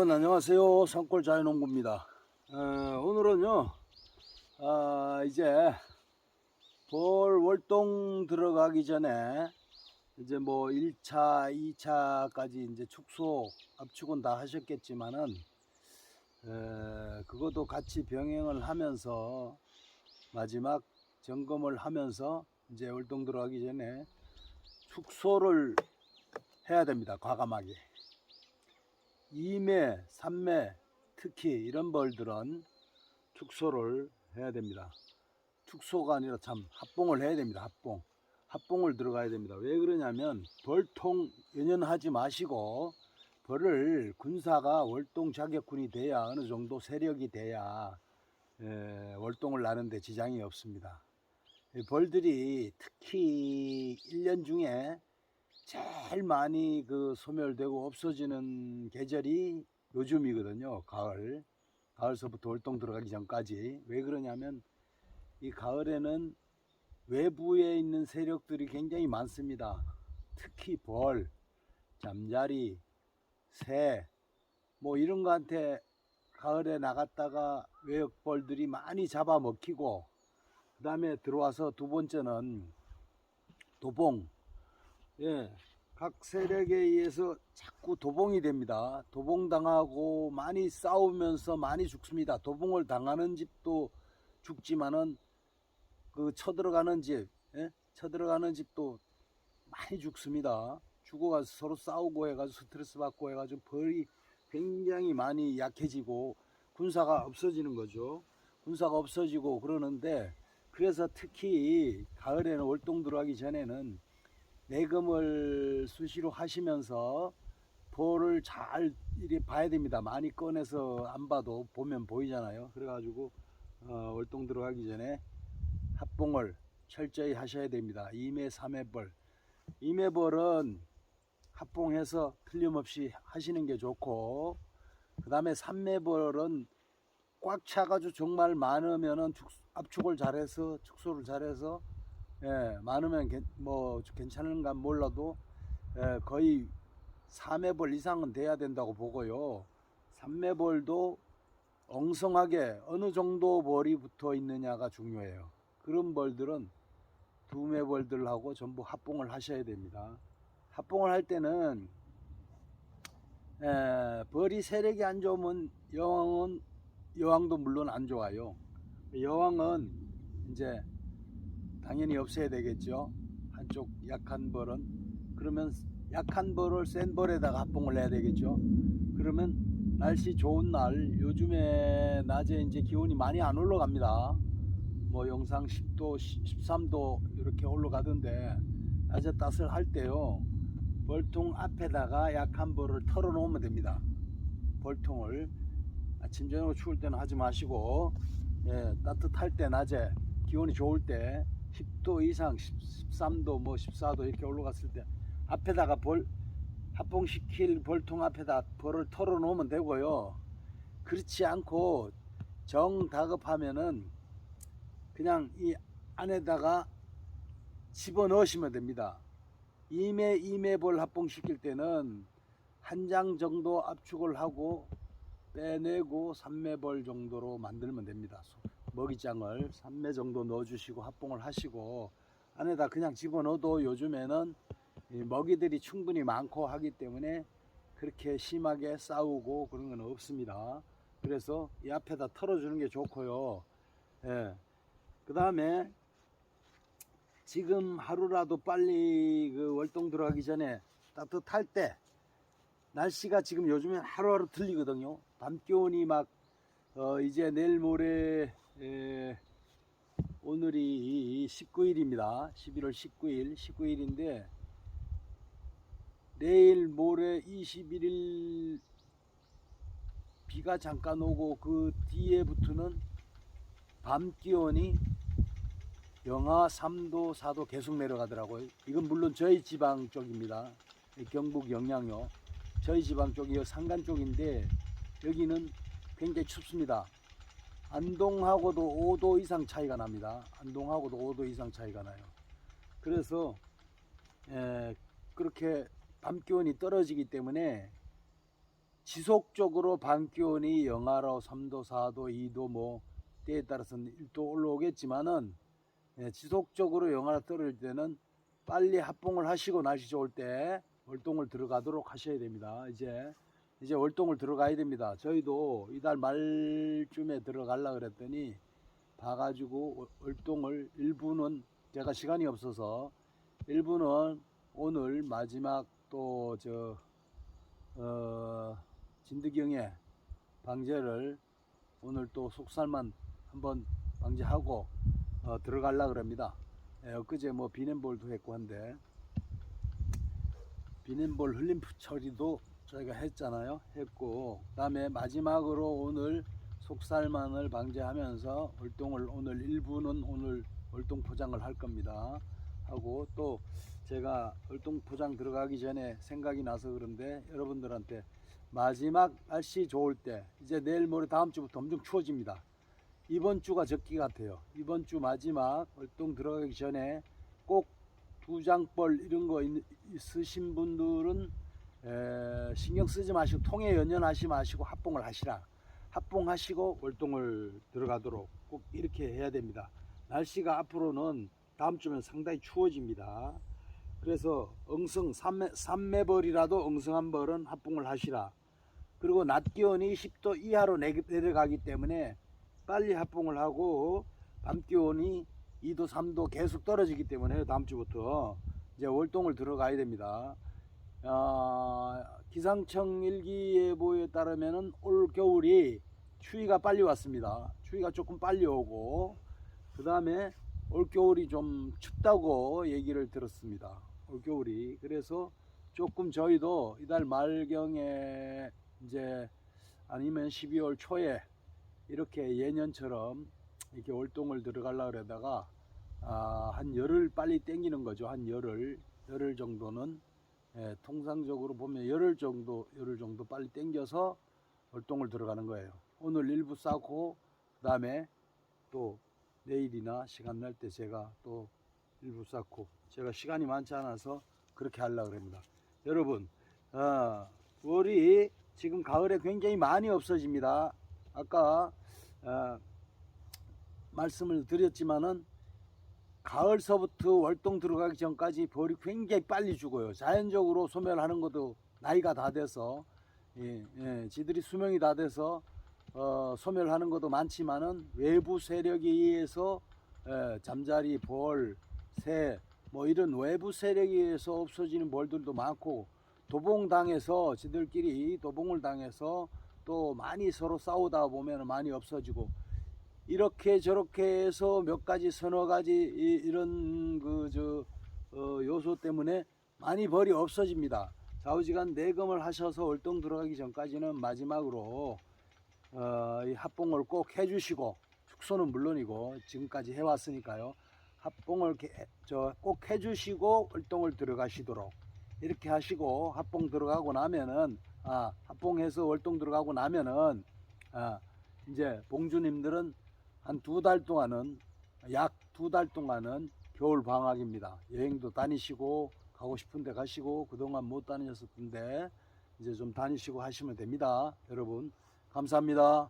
여러분 안녕하세요. 산골 자연농부입니다. 어, 오늘은요 아, 이제 볼 월동 들어가기 전에 이제 뭐 1차 2차까지 이제 축소 압축은 다 하셨겠지만은 에, 그것도 같이 병행을 하면서 마지막 점검을 하면서 이제 월동 들어가기 전에 축소를 해야 됩니다 과감하게 2매, 3매 특히 이런 벌들은 축소를 해야 됩니다. 축소가 아니라 참 합봉을 해야 됩니다. 합봉. 합봉을 들어가야 됩니다. 왜 그러냐면 벌통 연연하지 마시고 벌을 군사가 월동 자격군이 돼야 어느 정도 세력이 돼야 에, 월동을 나는데 지장이 없습니다. 이 벌들이 특히 1년 중에 제일 많이 그 소멸되고 없어지는 계절이 요즘이거든요. 가을. 가을서부터 월동 들어가기 전까지. 왜 그러냐면 이 가을에는 외부에 있는 세력들이 굉장히 많습니다. 특히 벌, 잠자리, 새, 뭐 이런 거한테 가을에 나갔다가 외역벌들이 많이 잡아먹히고 그 다음에 들어와서 두 번째는 도봉, 예, 각 세력에 의해서 자꾸 도봉이 됩니다. 도봉당하고 많이 싸우면서 많이 죽습니다. 도봉을 당하는 집도 죽지만은 그 쳐들어가는 집, 예? 쳐들어가는 집도 많이 죽습니다. 죽어가서 서로 싸우고 해가지고 스트레스 받고 해가지고 벌이 굉장히 많이 약해지고 군사가 없어지는 거죠. 군사가 없어지고 그러는데 그래서 특히 가을에는 월동 들어가기 전에는 내금을 수시로 하시면서 볼을 잘 이렇게 봐야 됩니다. 많이 꺼내서 안 봐도 보면 보이잖아요. 그래가지고 어, 월동 들어가기 전에 합봉을 철저히 하셔야 됩니다. 2매, 3매 벌. 2매 벌은 합봉해서 틀림없이 하시는 게 좋고 그 다음에 3매 벌은 꽉 차가지고 정말 많으면은 축- 압축을 잘해서 축소를 잘해서 예, 많으면 괜- 뭐 괜찮은가 몰라도 예, 거의 3매벌 이상은 돼야 된다고 보고요. 3매벌도 엉성하게 어느 정도 벌이 붙어 있느냐가 중요해요. 그런 벌들은 두 매벌들하고 전부 합봉을 하셔야 됩니다. 합봉을 할 때는 에, 벌이 세력이 안 좋으면 여왕은 여왕도 물론 안 좋아요. 여왕은 이제 당연히 없애야 되겠죠. 한쪽 약한 벌은 그러면 약한 벌을 센 벌에다가 합봉을 해야 되겠죠. 그러면 날씨 좋은 날 요즘에 낮에 이제 기온이 많이 안 올라갑니다. 뭐 영상 10도, 13도 이렇게 올라가던데 낮에 따스할 때요. 벌통 앞에다가 약한 벌을 털어 놓으면 됩니다. 벌통을 아침 저녁 추울 때는 하지 마시고 예, 따뜻할 때 낮에 기온이 좋을 때 10도 이상 13도 뭐 14도 이렇게 올라갔을 때 앞에다가 벌 합봉시킬 벌통 앞에다 벌을 털어 놓으면 되고요. 그렇지 않고 정 다급하면은 그냥 이 안에다가 집어 넣으시면 됩니다. 2매 2매 벌 합봉시킬 때는 한 장 정도 압축을 하고 빼내고 3매 벌 정도로 만들면 됩니다. 소- 먹이장을 3매 정도 넣어주시고 합봉을 하시고 안에다 그냥 집어넣어도 요즘에는 이 먹이들이 충분히 많고 하기 때문에 그렇게 심하게 싸우고 그런 건 없습니다. 그래서 이 앞에다 털어주는 게 좋고요. 예. 그 다음에 지금 하루라도 빨리 그 월동 들어가기 전에 따뜻할 때 날씨가 지금 요즘엔 하루하루 틀리거든요. 밤 기온이 막 어, 이제 내일 모레 에, 오늘이 19일입니다. 11월 19일 19일인데 내일 모레 21일 비가 잠깐 오고 그 뒤에부터는 밤 기온이 영하 3도, 4도 계속 내려가더라고요. 이건 물론 저희 지방 쪽입니다. 경북 영양요. 저희 지방 쪽이 산간 쪽인데 여기는 굉장히 춥습니다. 안동하고도 5도 이상 차이가 납니다. 안동하고도 5도 이상 차이가 나요. 그래서 에, 그렇게 밤 기온이 떨어지기 때문에 지속적으로 밤 기온이 영하로 3도, 4도, 2도 뭐 때에 따라서는 1도 올라오겠지만은 예, 지속적으로 영하로 떨어질 때는 빨리 합봉을 하시고 날씨 좋을 때 월동을 들어가도록 하셔야 됩니다. 이제 이제 월동을 들어가야 됩니다. 저희도 이달 말쯤에 들어가려 그랬더니 봐가지고 월동을 일부는 제가 시간이 없어서 일부는 오늘 마지막 또 저 어, 진드경의 방제를 오늘 또 속살만 한번 방제하고 어, 들어가려 그럽니다. 예, 엊그제 뭐 비냉볼도 했고 한데 비냉볼 흘림 처리도 저희가 했잖아요. 했고 그다음에 마지막으로 오늘 속살만을 방제하면서 월동을 오늘 일부는 오늘 월동 포장을 할 겁니다. 하고 또 제가 월동 포장 들어가기 전에 생각이 나서 그런데 여러분들한테 마지막 날씨 좋을 때 이제 내일 모레 다음 주부터 엄청 추워집니다. 이번 주가 적기 같아요. 이번 주 마지막 월동 들어가기 전에 꼭 두장벌 이런 거 있- 있으신 분들은 에, 신경 쓰지 마시고 통에 연연하지 마시고 합봉을 하시라. 합봉하시고 월동을 들어가도록 꼭 이렇게 해야 됩니다. 날씨가 앞으로는 다음 주면 상당히 추워집니다. 그래서 엉성 삼매, 삼매벌이라도 엉성한 벌은 합봉을 하시라. 그리고 낮 기온이 10도 이하로 내- 내려가기 때문에 빨리 합봉을 하고 밤 기온이 2도 3도 계속 떨어지기 때문에 다음 주부터 이제 월동을 들어가야 됩니다. 아, 기상청 일기예보에 따르면은 올 겨울이 추위가 빨리 왔습니다. 추위가 조금 빨리 오고 그 다음에 올 겨울이 좀 춥다고 얘기를 들었습니다. 올 겨울이 그래서 조금 저희도 이달 말경에 이제 아니면 12월 초에 이렇게 예년처럼 이렇게 월동을 들어가려 그러다가 아, 한 열흘 빨리 땡기는 거죠. 한 열흘 열흘 정도는 예, 통상적으로 보면 열흘 정도 열흘 정도 빨리 땡겨서 월동을 들어가는 거예요. 오늘 일부 싸고 그다음에 또 내일이나 시간 날 때 제가 또 일부 쌓고 제가 시간이 많지 않아서 그렇게 하려고 합니다. 여러분, 어, 월이 지금 가을에 굉장히 많이 없어집니다. 아까 어, 말씀을 드렸지만은 가을서부터 월동 들어가기 전까지 벌이 굉장히 빨리 죽어요. 자연적으로 소멸하는 것도 나이가 다 돼서 예, 예, 지들이 수명이 다 돼서 어, 소멸하는 것도 많지만은 외부 세력에 의해서 예, 잠자리, 벌, 새, 뭐 이런 외부 세력에 의해서 없어지는 벌들도 많고 도봉당해서 지들끼리 도봉을 당해서 또 많이 서로 싸우다 보면 많이 없어지고 이렇게 저렇게 해서 몇 가지 서너 가지 이- 이런 그저 어, 요소 때문에 많이 벌이 없어집니다. 좌우지간 내검을 하셔서 월동 들어가기 전까지는 마지막으로 어, 이 합봉을 꼭 해주시고 축소는 물론이고 지금까지 해왔으니까요. 합봉을 저 꼭 해주시고 월동을 들어가시도록 이렇게 하시고 합봉 들어가고 나면은 아 합봉해서 월동 들어가고 나면은 아 이제 봉주님들은 한 두 달 동안은 약 두 달 동안은 겨울 방학입니다. 여행도 다니시고 가고 싶은데 가시고 그동안 못 다니셨던데 이제 좀 다니시고 하시면 됩니다. 여러분 감사합니다.